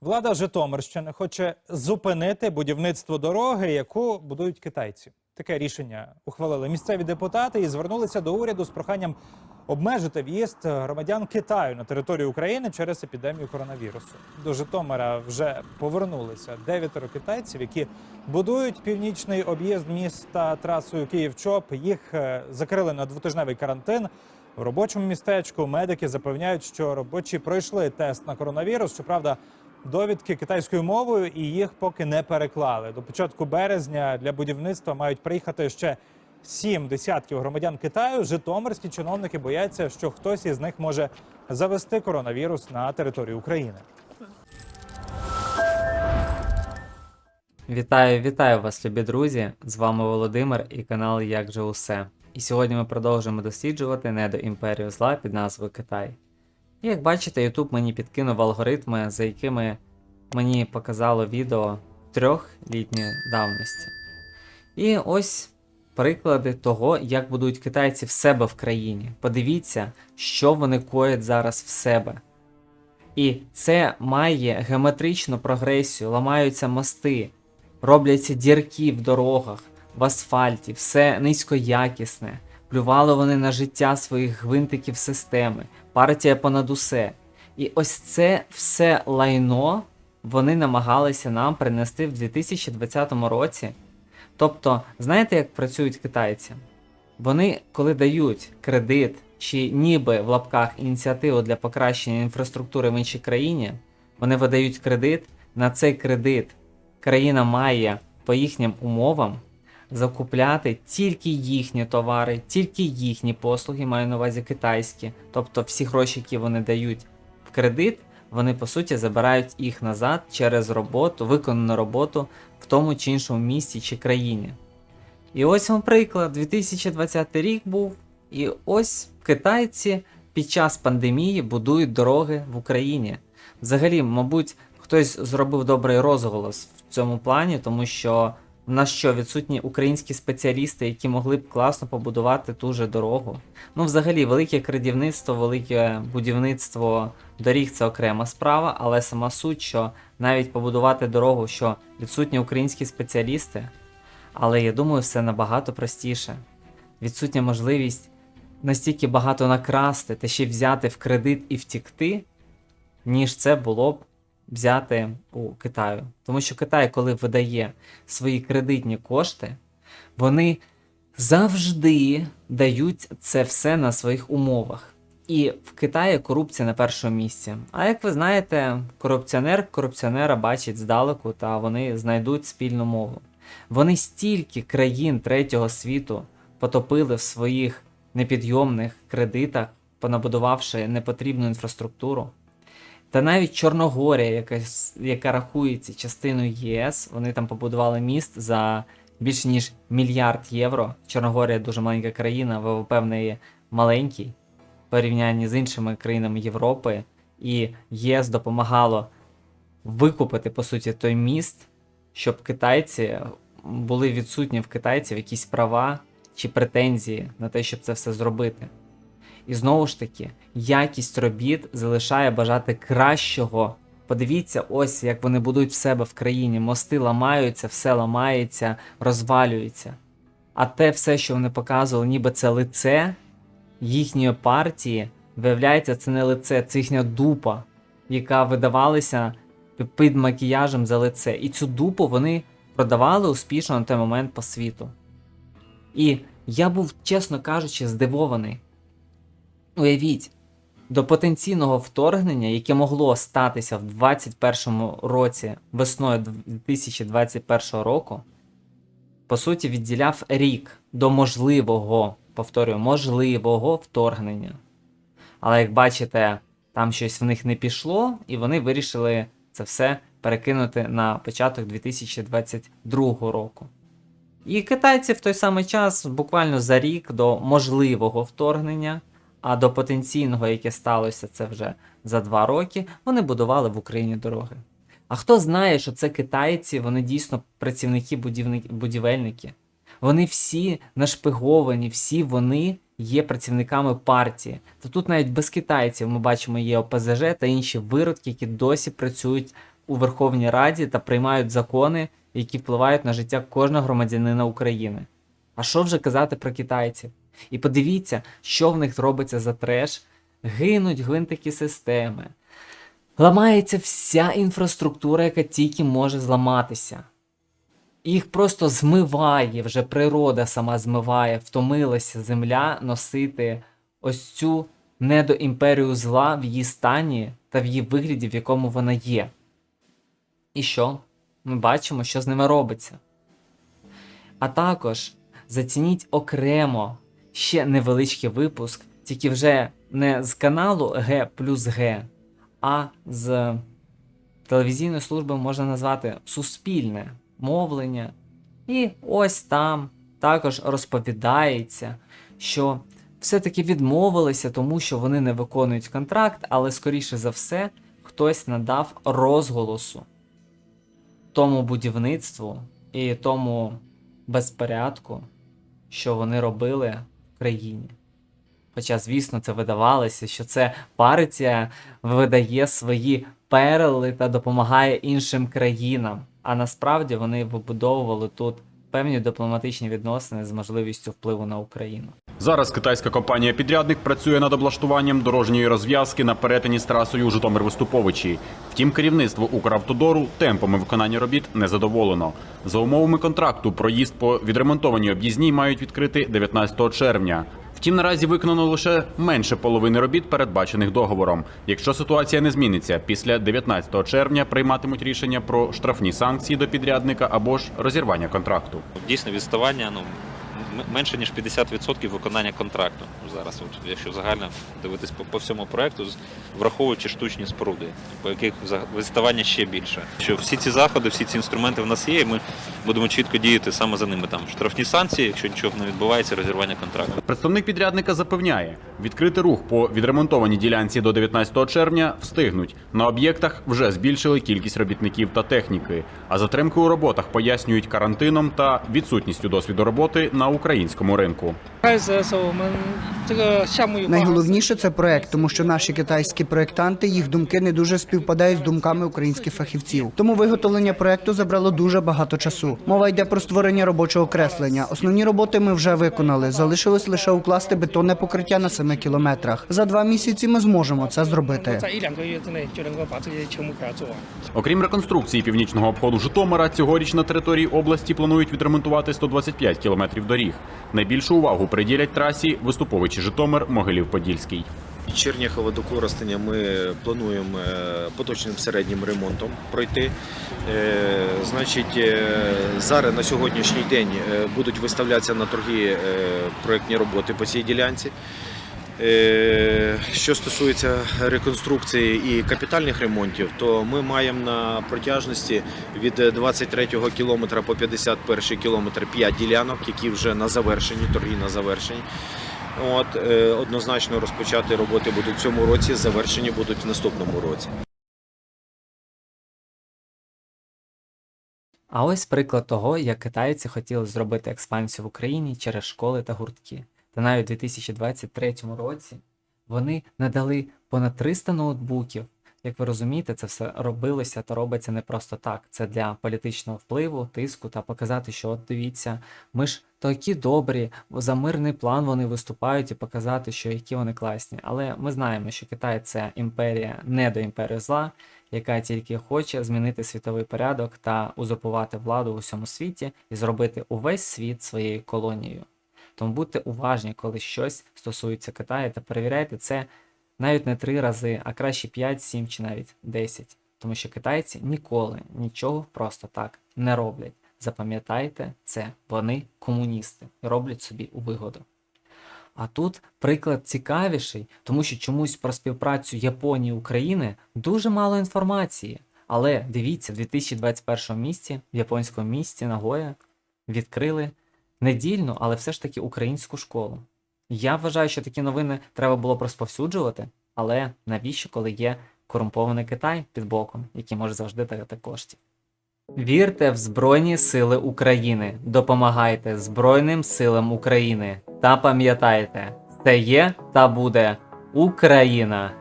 Влада Житомирщини хоче зупинити будівництво дороги, яку будують китайці. Таке рішення ухвалили місцеві депутати і звернулися до уряду з проханням обмежити в'їзд громадян Китаю на територію України через епідемію коронавірусу. До Житомира вже повернулися дев'ятеро китайців, які будують північний об'їзд міста трасою Київ-Чоп. Їх е, закрили на двотижневий карантин. В робочому містечку медики запевняють, що робочі пройшли тест на коронавірус. Щоправда, довідки китайською мовою і їх поки не переклали. До початку березня для будівництва мають приїхати ще сім десятків громадян Китаю. Житомирські чиновники бояться, що хтось із них може завести коронавірус на територію України. Вітаю, вітаю вас, любі друзі! З вами Володимир і канал Як же усе. І сьогодні ми продовжуємо досліджувати недоімперію зла під назвою Китай. Як бачите, YouTube мені підкинув алгоритми, за якими мені показало відео трьохлітньої давності. І ось приклади того, як будують китайці в себе в країні. Подивіться, що вони коять зараз в себе. І це має геометричну прогресію, ламаються мости, робляться дірки в дорогах, в асфальті, все низькоякісне. Плювали вони на життя своїх гвинтиків системи, партія понад усе. І ось це все лайно вони намагалися нам принести в 2020 році. Тобто, знаєте, як працюють китайці? Вони, коли дають кредит чи ніби в лапках ініціативу для покращення інфраструктури в іншій країні, вони видають кредит. На цей кредит країна має по їхнім умовам закупляти тільки їхні товари, тільки їхні послуги, маю на увазі китайські. Тобто всі гроші, які вони дають в кредит, вони по суті забирають їх назад через роботу, виконану роботу в тому чи іншому місті чи країні. І ось вам приклад, 2020 рік був, і ось китайці під час пандемії будують дороги в Україні. Взагалі, мабуть, хтось зробив добрий розголос в цьому плані, тому що в нас що відсутні українські спеціалісти, які могли б класно побудувати ту же дорогу. Ну, взагалі, велике крадівництво, велике будівництво доріг це окрема справа, але сама суть, що навіть побудувати дорогу, що відсутні українські спеціалісти, але я думаю, все набагато простіше. Відсутня можливість настільки багато накрасти та ще взяти в кредит і втікти, ніж це було б взяти у Китаю. Тому що Китай, коли видає свої кредитні кошти, вони завжди дають це все на своїх умовах. І в Китаї корупція на першому місці. А як ви знаєте, корупціонер корупціонера бачить здалеку, та вони знайдуть спільну мову. Вони стільки країн третього світу потопили в своїх непідйомних кредитах, понабудувавши непотрібну інфраструктуру. Та навіть Чорногорія, яка, яка рахується частиною ЄС, вони там побудували міст за більше ніж мільярд євро. Чорногорія дуже маленька країна, ВВП в неї маленький в порівнянні з іншими країнами Європи, і ЄС допомагало викупити, по суті, той міст, щоб китайці були відсутні в китайців якісь права чи претензії на те, щоб це все зробити. І знову ж таки, якість робіт залишає бажати кращого. Подивіться, ось як вони будують в себе в країні. Мости ламаються, все ламається, розвалюється. А те все, що вони показували, ніби це лице їхньої партії, виявляється, це не лице, це їхня дупа, яка видавалася під макіяжем за лице. І цю дупу вони продавали успішно на той момент по світу. І я був, чесно кажучи, здивований. Уявіть, до потенційного вторгнення, яке могло статися в 2021 році, весною 2021 року, по суті, відділяв рік до можливого, повторюю, можливого вторгнення. Але як бачите, там щось в них не пішло, і вони вирішили це все перекинути на початок 2022 року. І китайці в той самий час, буквально за рік до можливого вторгнення, а до потенційного, яке сталося це вже за два роки, вони будували в Україні дороги. А хто знає, що це китайці, вони дійсно працівники будівельники. Вони всі нашпиговані, всі вони є працівниками партії. То тут навіть без китайців ми бачимо є ОПЗЖ та інші виродки, які досі працюють у Верховній Раді та приймають закони, які впливають на життя кожного громадянина України. А що вже казати про китайців? І подивіться, що в них робиться за треш. Гинуть гвинтики системи. Ламається вся інфраструктура, яка тільки може зламатися. Їх просто змиває, вже природа сама змиває, втомилася земля носити ось цю недоімперію зла в її стані та в її вигляді, в якому вона є. І що? Ми бачимо, що з ними робиться. А також зацініть окремо ще невеличкий випуск, тільки вже не з каналу Г плюс Г, а з телевізійної служби можна назвати суспільне мовлення. І ось там також розповідається, що все-таки відмовилися, тому що вони не виконують контракт, але скоріше за все хтось надав розголосу тому будівництву і тому безпорядку, що вони робили країні. Хоча, звісно, це видавалося, що це партія видає свої перли та допомагає іншим країнам. А насправді вони вибудовували тут певні дипломатичні відносини з можливістю впливу на Україну. Зараз китайська компанія-підрядник працює над облаштуванням дорожньої розв'язки на перетині з трасою житомир виступовичі Втім, керівництво Укравтодору темпами виконання робіт не задоволено. За умовами контракту, проїзд по відремонтованій об'їзній мають відкрити 19 червня. Втім, наразі виконано лише менше половини робіт, передбачених договором. Якщо ситуація не зміниться, після 19 червня прийматимуть рішення про штрафні санкції до підрядника або ж розірвання контракту. Дійсно, відставання ну, менше ніж 50% виконання контракту. Зараз, от, якщо загально дивитись по, по всьому проекту, враховуючи штучні споруди, по яких відставання ще більше. Що всі ці заходи, всі ці інструменти в нас є, і ми будемо чітко діяти саме за ними. Там штрафні санкції, якщо нічого не відбувається, розірвання контракту. Представник підрядника запевняє, відкрити рух по відремонтованій ділянці до 19 червня встигнуть. На об'єктах вже збільшили кількість робітників та техніки. А затримки у роботах пояснюють карантином та відсутністю досвіду роботи на українському ринку. Найголовніше це проект, тому що наші китайські проектанти їх думки не дуже співпадають з думками українських фахівців. Тому виготовлення проекту забрало дуже багато часу. Мова йде про створення робочого креслення. Основні роботи ми вже виконали. Залишилось лише укласти бетонне покриття на 7 кілометрах. За два місяці ми зможемо це зробити. Окрім реконструкції північного обходу Житомира, цьогоріч на території області планують відремонтувати 125 кілометрів доріг. Найбільшу увагу приділять трасі виступовичі Житомир, Могилів-Подільський. Черняхова до Коростеня ми плануємо е, поточним середнім ремонтом пройти. Е, Значить, е, зараз на сьогоднішній день будуть виставлятися на торги проєктні роботи по цій ділянці. Що стосується реконструкції і капітальних ремонтів, то ми маємо на протяжності від 23 кілометра по 51 кілометр 5 ділянок, які вже на завершенні, торги на завершенні. От е, однозначно розпочати роботи будуть в цьому році, завершені будуть в наступному році. А ось приклад того, як китайці хотіли зробити експансію в Україні через школи та гуртки. Та навіть у 2023 році вони надали понад 300 ноутбуків. Як ви розумієте, це все робилося та робиться не просто так. Це для політичного впливу, тиску та показати, що от дивіться, ми ж такі добрі, за мирний план вони виступають і показати, що які вони класні. Але ми знаємо, що Китай це імперія не до імперії зла, яка тільки хоче змінити світовий порядок та узурпувати владу у всьому світі і зробити увесь світ своєю колонією. Тому будьте уважні, коли щось стосується Китаю, та перевіряйте це навіть не три рази, а краще 5, 7 чи навіть 10. Тому що китайці ніколи нічого просто так не роблять. Запам'ятайте це, вони комуністи і роблять собі у вигоду. А тут приклад цікавіший, тому що чомусь про співпрацю Японії і України дуже мало інформації. Але дивіться, в 2021 місті, в японському місті Нагоя, відкрили недільну, але все ж таки українську школу. Я вважаю, що такі новини треба було розповсюджувати, але навіщо, коли є корумпований Китай під боком, який може завжди дати коштів? Вірте в Збройні Сили України, допомагайте Збройним силам України та пам'ятайте, це є та буде Україна.